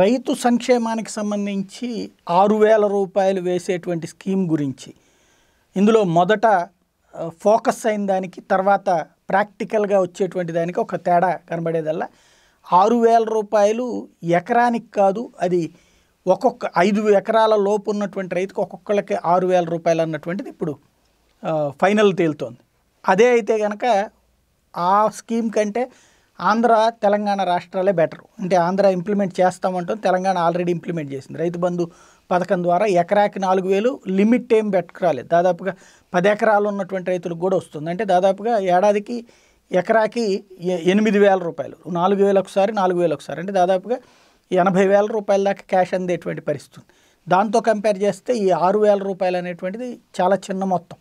రైతు సంక్షేమానికి సంబంధించి ఆరు వేల రూపాయలు వేసేటువంటి స్కీమ్ గురించి. ఇందులో మొదట ఫోకస్ అయిన దానికి తర్వాత ప్రాక్టికల్గా వచ్చేటువంటి దానికి ఒక తేడా కనబడేదల్లా ఆరు వేల రూపాయలు ఎకరానికి కాదు అది ఒక్కొక్క ఐదు ఎకరాల లోపు ఉన్నటువంటి రైతుకు ఒక్కొక్కళ్ళకి ఆరు వేల రూపాయలు అన్నటువంటిది ఇప్పుడు ఫైనల్ తేలుతోంది. అదే అయితే కనుక ఆ స్కీమ్ కంటే ఆంధ్ర తెలంగాణ రాష్ట్రాలే బెటర్. అంటే ఆంధ్ర ఇంప్లిమెంట్ చేస్తామంటాం తెలంగాణ ఆల్రెడీ ఇంప్లిమెంట్ చేసింది. రైతు బంధు పథకం ద్వారా ఎకరాకి నాలుగు వేలు లిమిట్ ఏం పెట్టుకురాలేదు. దాదాపుగా పది ఎకరాలు ఉన్నటువంటి రైతులకు కూడా వస్తుంది. అంటే దాదాపుగా ఏడాదికి ఎకరాకి ఎ- ఎనిమిది వేల రూపాయలు. నాలుగు వేలు ఒకసారి నాలుగు వేలు ఒకసారి. అంటే దాదాపుగా ఎనభై వేల రూపాయల దాకా క్యాష్ అందేటువంటి పరిస్థితి దాంతో కంపేర్ చేస్తే ఈ ఆరు వేల రూపాయలు అనేటువంటిది చాలా చిన్న మొత్తం.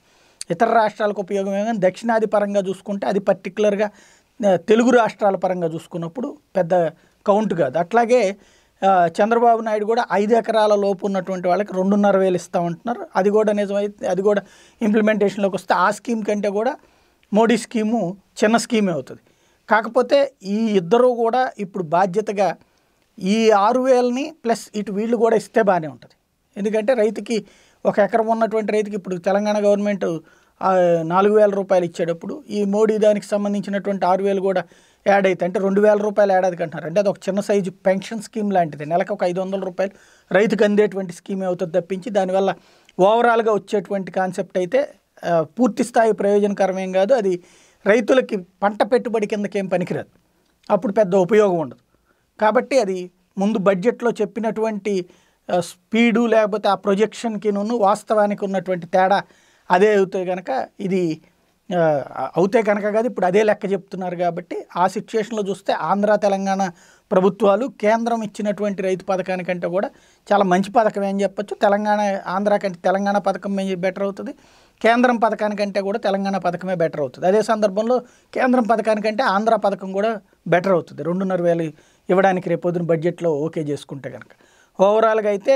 ఇతర రాష్ట్రాలకు ఉపయోగమే కానీ దక్షిణాది పరంగా చూసుకుంటే అది పర్టికులర్గా తెలుగు రాష్ట్రాల పరంగా చూసుకున్నప్పుడు పెద్ద కౌంట్ కాదు. అట్లాగే చంద్రబాబు నాయుడు కూడా ఐదు ఎకరాల లోపు ఉన్నటువంటి వాళ్ళకి రెండున్నర వేలు ఇస్తామంటున్నారు అది కూడా నిజమైతే అది కూడా ఇంప్లిమెంటేషన్లోకి వస్తే ఆ స్కీమ్ కంటే కూడా మోడీ స్కీము చిన్న స్కీమే అవుతుంది. కాకపోతే ఈ ఇద్దరు కూడా ఇప్పుడు బాధ్యతగా ఈ ఆరు వేలని ప్లస్ ఇటు వీళ్ళు కూడా ఇస్తే బాగానే ఉంటుంది. ఎందుకంటే రైతుకి ఒక ఎకరం ఉన్నటువంటి రైతుకి ఇప్పుడు తెలంగాణ గవర్నమెంట్ నాలుగు వేల రూపాయలు ఇచ్చేటప్పుడు ఈ మోడీ దానికి సంబంధించినటువంటి ఆరు వేలు కూడా యాడ్ అయితే అంటే రెండు వేల రూపాయలు ఏడాదికి అంటున్నారు అంటే అది ఒక చిన్న సైజు పెన్షన్ స్కీమ్ లాంటిది. నెలకు ఒక ఐదు వందల రూపాయలు రైతుకు అందేటువంటి స్కీమ్ అవుతుంది తప్పించి దానివల్ల ఓవరాల్గా వచ్చేటువంటి కాన్సెప్ట్ అయితే పూర్తి స్థాయి ప్రయోజనకరమేం కాదు. అది రైతులకి పంట పెట్టుబడి కిందకేం పనికిరాదు. అప్పుడు పెద్ద ఉపయోగం ఉండదు. కాబట్టి అది ముందు బడ్జెట్లో చెప్పినటువంటి స్పీడు లేకపోతే ఆ ప్రొజెక్షన్కి వాస్తవానికి ఉన్నటువంటి తేడా అదే అవుతే కనుక ఇది అవుతే కనుక కాదు ఇప్పుడు అదే లెక్క చెప్తున్నారు కాబట్టి ఆ సిచ్యుయేషన్లో చూస్తే ఆంధ్ర తెలంగాణ ప్రభుత్వాలు కేంద్రం ఇచ్చినటువంటి రైతు పథకానికంటే కూడా చాలా మంచి పథకం ఏం చెప్పచ్చు. తెలంగాణ ఆంధ్ర కంటే తెలంగాణ పథకం బెటర్ అవుతుంది. కేంద్రం పథకానికంటే కూడా తెలంగాణ పథకమే బెటర్ అవుతుంది. అదే సందర్భంలో కేంద్రం పథకానికంటే ఆంధ్ర పథకం కూడా బెటర్ అవుతుంది. రెండున్నర వేలు ఇవ్వడానికి రేపొద్దున బడ్జెట్లో ఓకే చేసుకుంటే కనుక ఓవరాల్గా అయితే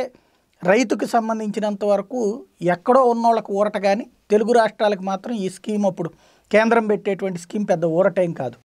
రైతుకు సంబంధించినంత వరకు ఎక్కడో ఉన్నోళ్ళకి ఊరట కానీ తెలుగు రాష్ట్రాలకు మాత్రం ఈ స్కీమ్ అప్పుడు కేంద్రం పెట్టేటువంటి స్కీమ్ పెద్ద ఊరటేం కాదు.